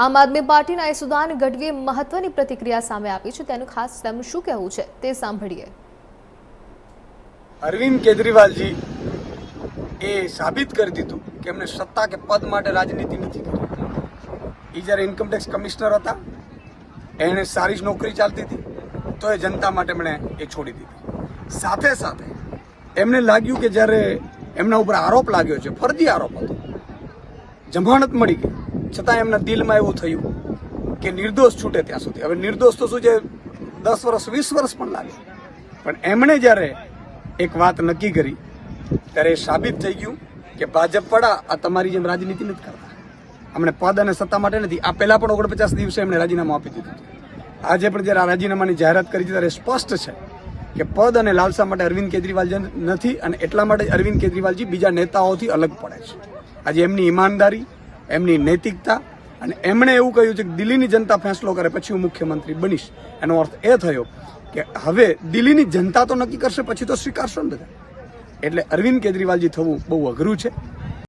આમ આદમી પાર્ટીના યસુદાન ગઢવીએ મહત્વની પ્રતિક્રિયા સામે આપી છે. તેનું ખાસ તેમનું શું કહેવું છે તે સાંભળીએ. અરવિંદ કેજરીવાલજી એ સાબિત કરી દીધું કે એમને સત્તા કે પદ માટે રાજનીતિ નથી કરી એ જ્યારે ઇન્કમટેક્સ કમિશનર હતા એને સારી જ નોકરી ચાલતી હતી, તો એ જનતા માટે એમણે એ છોડી દીધી. સાથે સાથે એમને લાગ્યું કે જ્યારે એમના ઉપર આરોપ લાગ્યો છે, ફરજી આરોપ હતો જમાનત મળી ગઈ. છતાં એમના દિલમાં એવું થયું કે નિર્દોષ છૂટે ત્યાં સુધી. હવે નિર્દોષ તો શું છે, દસ વર્ષ, વીસ વર્ષ પણ લાગે. પણ એમણે જ્યારે એક વાત નક્કી કરી, ત્યારે એ સાબિત થઈ ગયું કે ભાજપ પડા આ તમારી જેમ રાજનીતિ નથી કરતા. અમને પદ અને સત્તા માટે નથી. આ પહેલાં પણ ઓગણપચાસ દિવસે એમણે રાજીનામું આપી દીધું આજે પણ જ્યારે આ રાજીનામાની જાહેરાત કરી છે, ત્યારે સ્પષ્ટ છે કે પદ અને લાલસા માટે અરવિંદ કેજરીવાલ નથી અને એટલા માટે અરવિંદ કેજરીવાલજી બીજા નેતાઓથી અલગ પડે છે. આજે એમની ઈમાનદારી, એમની નૈતિકતા અને એમણે એવું કહ્યું છે કે દિલ્હીની જનતા ફેંસલો કરે, પછી હું મુખ્યમંત્રી બનીશ. એનો અર્થ એ થયો કે હવે દિલ્હીની જનતા તો નક્કી કરશે, પછી તો સ્વીકારશો ને બધા. એટલે અરવિંદ કેજરીવાલજી થવું બહુ અઘરું છે.